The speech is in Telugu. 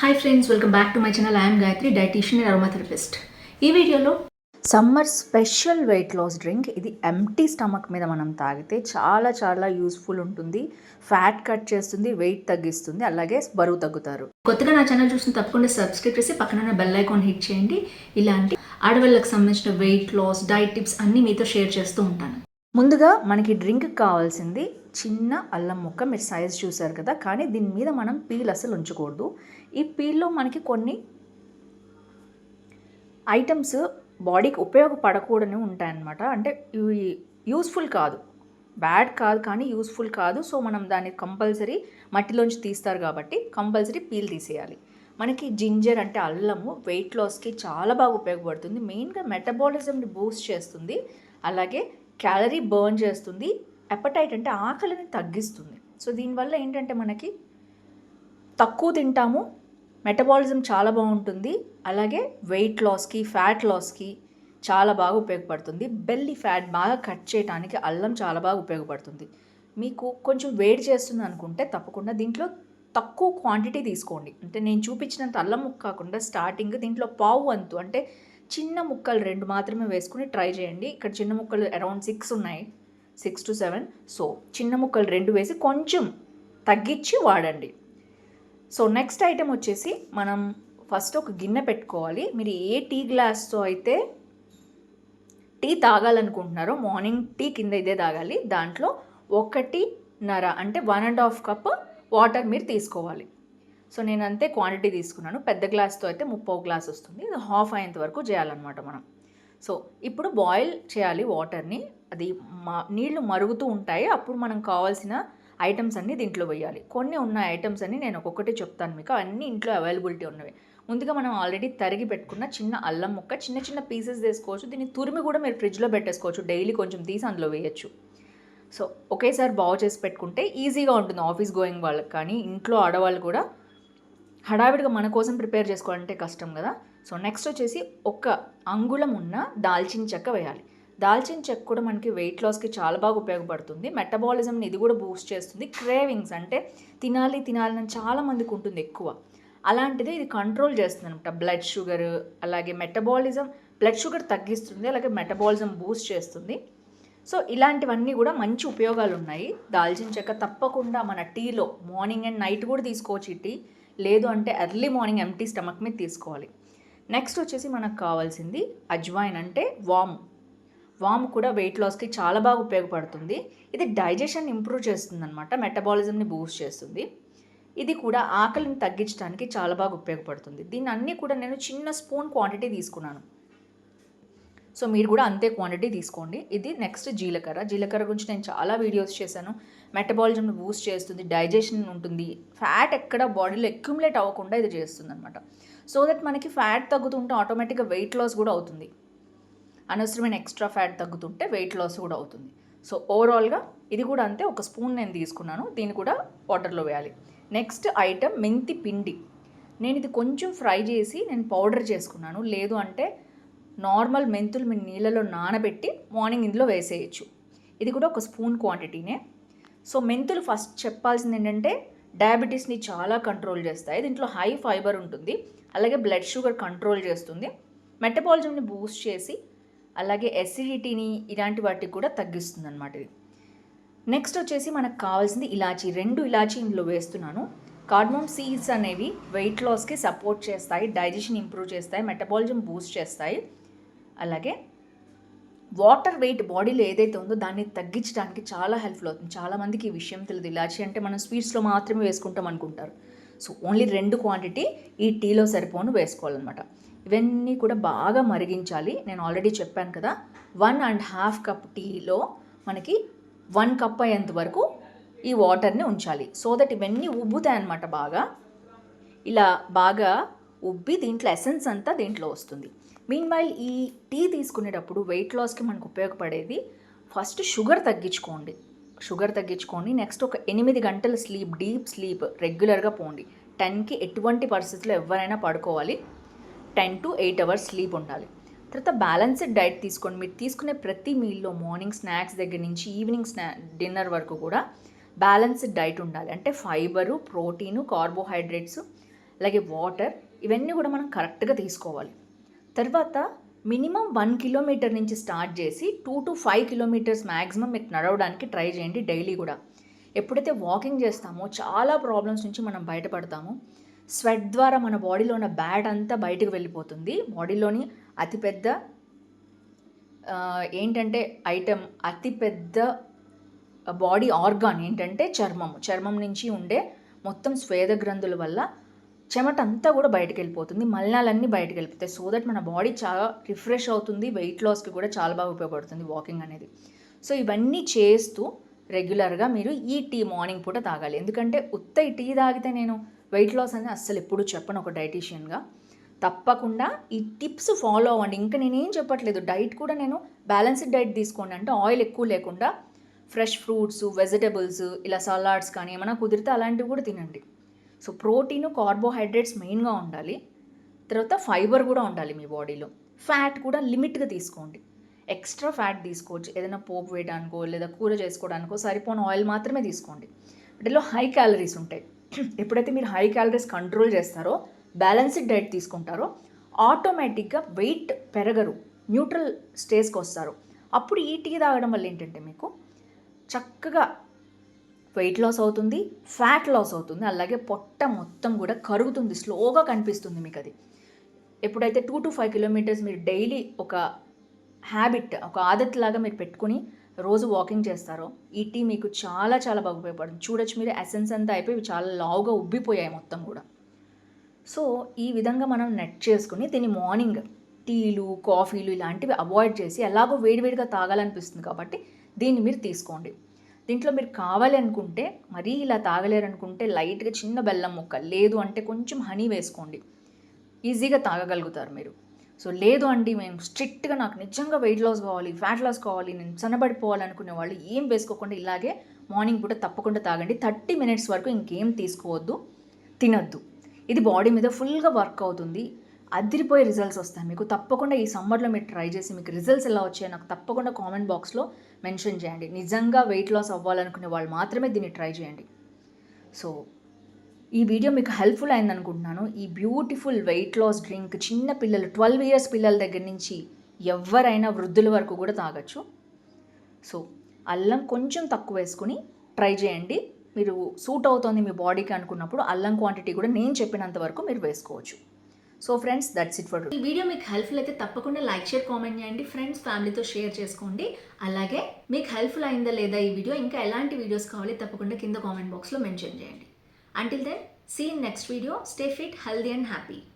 Hi friends welcome back to my channel I'm Gayatri dietician and aromatherapist ఈ వీడియోలో summer special weight loss drink ఇది ఎంటీ స్టమక్ మీద మనం తాగితే చాలా చాలా యూస్ఫుల్ ఉంటుంది. ఫ్యాట్ కట్ చేస్తుంది వెయిట్ తగ్గిస్తుంది అలాగే బరువు తగ్గుతారు. కొత్తగా నా ఛానల్ చూసిన తప్పకుండా సబ్స్క్రైబ్ చేసి పక్కన బెల్ ఐకాన్ హిట్ చేయండి. ఇలాంటి ఆడవాళ్ళకి సంబంధించిన వెయిట్ లాస్ డైట్ టిప్స్ అన్నీ మీతో షేర్ చేస్తూ ఉంటాను. ముందుగా మనకి డ్రింక్ కావాల్సింది చిన్న అల్లం ముక్క. మీరు సైజ్ చూసారు కదా కానీ దీని మీద మనం పీల్ అసలు ఉంచకూడదు. ఈ పీల్లో మనకి కొన్ని ఐటమ్స్ బాడీకి ఉపయోగపడకూడని ఉంటాయన్నమాట. అంటే యూస్ఫుల్ కాదు. బ్యాడ్ కాదు కానీ యూస్ఫుల్ కాదు. సో మనం దాన్ని కంపల్సరీ మట్టిలోంచి తీస్తారు కాబట్టి కంపల్సరీ పీల్ తీసేయాలి. మనకి జింజర్ అంటే అల్లము వెయిట్ లాస్కి చాలా బాగా ఉపయోగపడుతుంది. మెయిన్గా మెటబాలిజంని బూస్ట్ చేస్తుంది. అలాగే క్యాలరీ బర్న్ చేస్తుంది. ఎపటైట్ అంటే ఆకలిని తగ్గిస్తుంది. సో దీనివల్ల ఏంటంటే మనకి తక్కువ తింటాము మెటబాలిజం చాలా బాగుంటుంది. అలాగే వెయిట్ లాస్కి ఫ్యాట్ లాస్కి చాలా బాగా ఉపయోగపడుతుంది. బెల్లి ఫ్యాట్ బాగా కట్ చేయడానికి అల్లం చాలా బాగా ఉపయోగపడుతుంది. మీకు కొంచెం వేడి చేస్తుంది అనుకుంటే తప్పకుండా దీంట్లో తక్కువ క్వాంటిటీ తీసుకోండి. అంటే నేను చూపించినంత అల్లం ముక్క కాకుండా స్టార్టింగ్ దీంట్లో పావు వంతు అంటే చిన్న ముక్కలు రెండు మాత్రమే వేసుకుని ట్రై చేయండి. ఇక్కడ చిన్న ముక్కలు అరౌండ్ సిక్స్ ఉన్నాయి. Six to seven. సో చిన్న ముక్కలు రెండు వేసి కొంచెం తగ్గించి వాడండి. సో నెక్స్ట్ ఐటెం వచ్చేసి మనం ఫస్ట్ ఒక గిన్నె పెట్టుకోవాలి. మీరు ఏ టీ గ్లాస్తో అయితే టీ తాగాలనుకుంటున్నారో మార్నింగ్ టీ కింద ఇదే తాగాలి. దాంట్లో ఒకటి నర అంటే one and half cup water మీరు తీసుకోవాలి. సో నేను అంతే క్వాంటిటీ తీసుకున్నాను. పెద్ద గ్లాస్తో అయితే ముప్పై గ్లాస్ వస్తుంది. ఇది హాఫ్ అయ్యేంత వరకు చేయాలన్నమాట మనం. సో ఇప్పుడు బాయిల్ చేయాలి వాటర్ని అది మా నీళ్ళు మరుగుతూ ఉంటాయి. అప్పుడు మనం కావాల్సిన ఐటమ్స్ అన్నీ దీంట్లో వేయాలి కొన్ని ఉన్న ఐటమ్స్ అన్ని నేను ఒక్కొక్కటి చెప్తాను మీకు. అన్నీ ఇంట్లో అవైలబిలిటీ ఉన్నవి. ముందుగా మనం ఆల్రెడీ తరిగి పెట్టుకున్న చిన్న అల్లం ముక్క చిన్న చిన్న పీసెస్ వేసుకోవచ్చు. దీన్ని తురిమి కూడా మీరు ఫ్రిడ్జ్లో పెట్టేసుకోవచ్చు. డైలీ కొంచెం తీసి అందులో వేయచ్చు. సో ఒకేసారి బాగు చేసి పెట్టుకుంటే ఈజీగా ఉంటుంది. ఆఫీస్ గోయింగ్ వాళ్ళకి కానీ ఇంట్లో ఆడవాళ్ళు కూడా హడావిడిగా మన కోసం ప్రిపేర్ చేసుకోవాలంటే కష్టం కదా. సో నెక్స్ట్ వచ్చేసి ఒక అంగుళం ఉన్న దాల్చిన చెక్క వేయాలి. దాల్చిన చెక్క కూడా మనకి వెయిట్ లాస్కి చాలా బాగా ఉపయోగపడుతుంది. మెటబాలిజంని ఇది కూడా బూస్ట్ చేస్తుంది. క్రేవింగ్స్ అంటే తినాలి తినాలని చాలా మందికి ఉంటుంది ఎక్కువ. అలాంటిది ఇది కంట్రోల్ చేస్తుంది అనమాట బ్లడ్ షుగర్ అలాగే మెటబాలిజం బ్లడ్ షుగర్ తగ్గిస్తుంది అలాగే మెటబాలిజం బూస్ట్ చేస్తుంది. సో ఇలాంటివన్నీ కూడా మంచి ఉపయోగాలు ఉన్నాయి. దాల్చిన చెక్క తప్పకుండా మన టీలో మార్నింగ్ అండ్ నైట్ కూడా తీసుకోవచ్చు టీ లేదు అంటే ఎర్లీ మార్నింగ్ ఎంటీ స్టమక్ మీద తీసుకోవాలి. నెక్స్ట్ వచ్చేసి మనకు కావాల్సింది అజ్వాయిన్ అంటే వామ్. వామ్ కూడా వెయిట్ లాస్కి చాలా బాగా ఉపయోగపడుతుంది. ఇది డైజెషన్ ఇంప్రూవ్ చేస్తుంది అనమాట మెటబాలిజంని బూస్ట్ చేస్తుంది. ఇది కూడా ఆకలిని తగ్గించడానికి చాలా బాగా ఉపయోగపడుతుంది. దీన్ని అన్నీ కూడా నేను చిన్న స్పూన్ క్వాంటిటీ తీసుకున్నాను. సో మీరు కూడా అంతే క్వాంటిటీ తీసుకోండి. ఇది నెక్స్ట్ జీలకర్ర. జీలకర్ర గురించి నేను చాలా వీడియోస్ చేశాను. మెటబాలిజంని బూస్ట్ చేస్తుంది డైజెషన్ ఉంటుంది. ఫ్యాట్ ఎక్కడ బాడీలో అక్యుములేట్ అవ్వకుండా ఇది చేస్తుంది అనమాట సో దట్ మనకి ఫ్యాట్ తగ్గుతుంటే ఆటోమేటిక్గా వెయిట్ లాస్ కూడా అవుతుంది. అనవసరమైన ఎక్స్ట్రా ఫ్యాట్ తగ్గుతుంటే వెయిట్ లాస్ కూడా అవుతుంది. సో ఓవరాల్గా ఇది కూడా అంతే ఒక స్పూన్ నేను తీసుకున్నాను దీన్ని కూడా వాటర్లో వేయాలి. నెక్స్ట్ ఐటమ్ మెంతి పిండి. నేను ఇది కొంచెం ఫ్రై చేసి నేను పౌడర్ చేసుకున్నాను. లేదు అంటే నార్మల్ మెంతులు మీ నీళ్ళలో నానబెట్టి మార్నింగ్ ఇందులో వేసేయచ్చు. ఇది కూడా ఒక స్పూన్ క్వాంటిటీనే. సో మెంతులు ఫస్ట్ చెప్పాల్సింది ఏంటంటే డయాబెటీస్ని చాలా కంట్రోల్ చేస్తాయి. దీంట్లో హై ఫైబర్ ఉంటుంది. అలాగే బ్లడ్ షుగర్ కంట్రోల్ చేస్తుంది. మెటబాలిజంని బూస్ట్ చేసి అలాగే ఎసిడిటీని ఇలాంటి వాటికి కూడా తగ్గిస్తుంది అనమాట ఇది. నెక్స్ట్ వచ్చేసి మనకు కావాల్సింది ఇలాచీ. రెండు ఇలాచీ ఇందులో వేస్తున్నాను. కార్డ్మోమ్ సీడ్స్ అనేవి వెయిట్ లాస్కి సపోర్ట్ చేస్తాయి డైజెషన్ ఇంప్రూవ్ చేస్తాయి మెటబాలిజం బూస్ట్ చేస్తాయి. అలాగే వాటర్ వెయిట్ బాడీలో ఏదైతే ఉందో దాన్ని తగ్గించడానికి చాలా హెల్ప్ఫుల్ అవుతుంది. చాలామందికి ఈ విషయం తెలియదు. ఇలాచీ అంటే మనం స్వీట్స్లో మాత్రమే వేసుకుంటాం అనుకుంటారు. సో ఓన్లీ రెండు క్వాంటిటీ ఈ టీలో సరిపోను వేసుకోవాలన్నమాట. ఇవన్నీ కూడా బాగా మరిగించాలి. నేను ఆల్రెడీ చెప్పాను కదా వన్ అండ్ హాఫ్ కప్ టీలో మనకి వన్ కప్ అయ్యేంత వరకు ఈ వాటర్ని ఉంచాలి. సో దట్ ఇవన్నీ ఉబ్బుతాయి అన్నమాట బాగా. ఇలా బాగా ఉబ్బి దీంట్లో ఎసెన్స్ అంతా దీంట్లో వస్తుంది. మీన్ వైల్ ఈ టీ తీసుకునేటప్పుడు వెయిట్ లాస్కి మనకు ఉపయోగపడేది ఫస్ట్ షుగర్ తగ్గించుకోండి. షుగర్ తగ్గించుకోండి. నెక్స్ట్ ఒక ఎనిమిది గంటల స్లీప్ డీప్ స్లీప్ రెగ్యులర్గా పోండి. టెన్కి ఎటువంటి పరిస్థితుల్లో ఎవరైనా పడుకోవాలి. Ten to eight hours sleep ఉండాలి. తర్వాత బ్యాలెన్స్డ్ డైట్ తీసుకోండి. మీరు తీసుకునే ప్రతి మీల్లో మార్నింగ్ స్నాక్స్ దగ్గర నుంచి ఈవినింగ్ స్నా డిన్నర్ వరకు కూడా బ్యాలెన్స్డ్ డైట్ ఉండాలి. అంటే ఫైబరు ప్రోటీను కార్బోహైడ్రేట్స్ అలాగే వాటర్ ఇవన్నీ కూడా మనం కరెక్ట్గా తీసుకోవాలి. తర్వాత మినిమం వన్ కిలోమీటర్ నుంచి స్టార్ట్ చేసి two to five kilometres maximum మీకు నడవడానికి ట్రై చేయండి డైలీ కూడా. ఎప్పుడైతే వాకింగ్ చేస్తామో చాలా ప్రాబ్లమ్స్ నుంచి మనం బయటపడతాము. స్వెట్ ద్వారా మన బాడీలో ఉన్న బ్యాడ్ అంతా బయటకు వెళ్ళిపోతుంది. బాడీలోని అతిపెద్ద ఏంటంటే ఐటెం అతిపెద్ద బాడీ ఆర్గాన్ ఏంటంటే చర్మం చర్మం నుంచి ఉండే మొత్తం స్వేద గ్రంథుల వల్ల చెమట అంతా కూడా బయటకు వెళ్ళిపోతుంది. మలినాలన్నీ బయటకు వెళ్ళిపోతాయి. సో దట్ మన బాడీ చాలా రిఫ్రెష్ అవుతుంది. వెయిట్ లాస్కి కూడా చాలా బాగా ఉపయోగపడుతుంది వాకింగ్ అనేది. సో ఇవన్నీ చేస్తూ రెగ్యులర్గా మీరు ఈ టీ మార్నింగ్ పూట తాగాలి. ఎందుకంటే ఉత్త టీ తాగితే నేను వెయిట్ లాస్ అని అస్సలు ఎప్పుడు చెప్పను ఒక డైటీషియన్గా తప్పకుండా ఈ టిప్స్ ఫాలో అవ్వండి. ఇంకా నేనేం చెప్పట్లేదు. డైట్ కూడా నేను బ్యాలెన్స్డ్ డైట్ తీసుకోండి. అంటే ఆయిల్ ఎక్కువ లేకుండా ఫ్రెష్ ఫ్రూట్స్ వెజిటబుల్స్ ఇలా సలాడ్స్ కానీ ఏమైనా కుదిరితే అలాంటివి కూడా తినండి. సో ప్రోటీన్ కార్బోహైడ్రేట్స్ మెయిన్గా ఉండాలి. తర్వాత ఫైబర్ కూడా ఉండాలి మీ బాడీలో ఫ్యాట్ కూడా లిమిట్గా తీసుకోండి. ఎక్స్ట్రా ఫ్యాట్ తీసుకోవచ్చు. ఏదైనా పోపు వేయడానికో లేదా కూర చేసుకోవడానికో సరిపోని ఆయిల్ మాత్రమే తీసుకోండి. వాటిలో హై క్యాలరీస్ ఉంటాయి. ఎప్పుడైతే మీరు హై క్యాలరీస్ కంట్రోల్ చేస్తారో బ్యాలెన్స్డ్ డైట్ తీసుకుంటారో ఆటోమేటిక్గా వెయిట్ పెరగరు న్యూట్రల్ స్టేజ్కి వస్తారు. అప్పుడు ఈ టీ తాగడం వల్ల ఏంటంటే మీకు చక్కగా వెయిట్ లాస్ అవుతుంది ఫ్యాట్ లాస్ అవుతుంది అలాగే పొట్ట మొత్తం కూడా కరుగుతుంది స్లోగా కనిపిస్తుంది మీకు అది ఎప్పుడైతే టూ టు ఫైవ్ కిలోమీటర్స్ మీరు డైలీ ఒక హ్యాబిట్ ఒక ఆదత్ లాగా మీరు పెట్టుకుని రోజు వాకింగ్ చేస్తారో ఈ టీ మీకు చాలా చాలా బాగా ఉపయోగపడుతుంది. చూడొచ్చు మీరు ఎసెన్స్ అంతా అయిపోయి చాలా లావుగా ఉబ్బిపోయాయి మొత్తం కూడా. సో ఈ విధంగా మనం నెట్ చేసుకుని దీన్ని మార్నింగ్ టీలు కాఫీలు ఇలాంటివి అవాయిడ్ చేసి ఎలాగో వేడివేడిగా తాగాలనిపిస్తుంది కాబట్టి దీన్ని మీరు తీసుకోండి. దీంట్లో మీరు కావాలి అనుకుంటే మరీ ఇలా తాగలేరు అనుకుంటే లైట్గా చిన్న బెల్లం ముక్క లేదు అంటే కొంచెం హనీ వేసుకోండి. ఈజీగా తాగగలుగుతారు మీరు. సో లేదు అండి మేము స్ట్రిక్ట్గా నాకు నిజంగా వెయిట్ లాస్ కావాలి ఫ్యాట్ లాస్ కావాలి నేను సన్నబడిపోవాలనుకునే వాళ్ళు ఏం వేసుకోకుండా ఇలాగే మార్నింగ్ పూట తప్పకుండా తాగండి. థర్టీ మినిట్స్ వరకు ఇంకేం తీసుకోవద్దు తినద్దు. ఇది బాడీ మీద ఫుల్గా వర్క్ అవుతుంది. అదిరిపోయే రిజల్ట్స్ వస్తాయి. మీకు తప్పకుండా ఈ సమ్మర్లో మీరు ట్రై చేసి మీకు రిజల్ట్స్ ఎలా వచ్చాయో నాకు తప్పకుండా కామెంట్ బాక్స్లో మెన్షన్ చేయండి. నిజంగా వెయిట్ లాస్ అవ్వాలనుకునే వాళ్ళు మాత్రమే దీన్ని ట్రై చేయండి. సో ఈ వీడియో మీకు హెల్ప్ఫుల్ అయింది అనుకుంటున్నాను ఈ బ్యూటిఫుల్ వెయిట్ లాస్ డ్రింక్ చిన్న పిల్లలు ట్వెల్వ్ ఇయర్స్ పిల్లల దగ్గర నుంచి ఎవరైనా వృద్ధుల వరకు కూడా తాగొచ్చు. సో అల్లం కొంచెం తక్కువ వేసుకుని ట్రై చేయండి. మీరు సూట్ అవుతోంది మీ బాడీకి అనుకున్నప్పుడు అల్లం క్వాంటిటీ కూడా నేను చెప్పినంత వరకు మీరు వేసుకోవచ్చు. So friends that's it for ఈ వీడియో మీకు హెల్ప్ఫుల్ అయితే తప్పకుండా లైక్ షేర్ కామెంట్ చేయండి. ఫ్రెండ్స్ ఫ్యామిలీతో షేర్ చేసుకోండి. అలాగే మీకు హెల్ప్ఫుల్ అయిందా లేదా ఈ వీడియో ఇంకా ఎలాంటి వీడియోస్ కావాలి తప్పకుండా కింద కామెంట్ బాక్స్లో మెన్షన్ చేయండి. Until then, see you in next video. Stay fit, healthy and happy.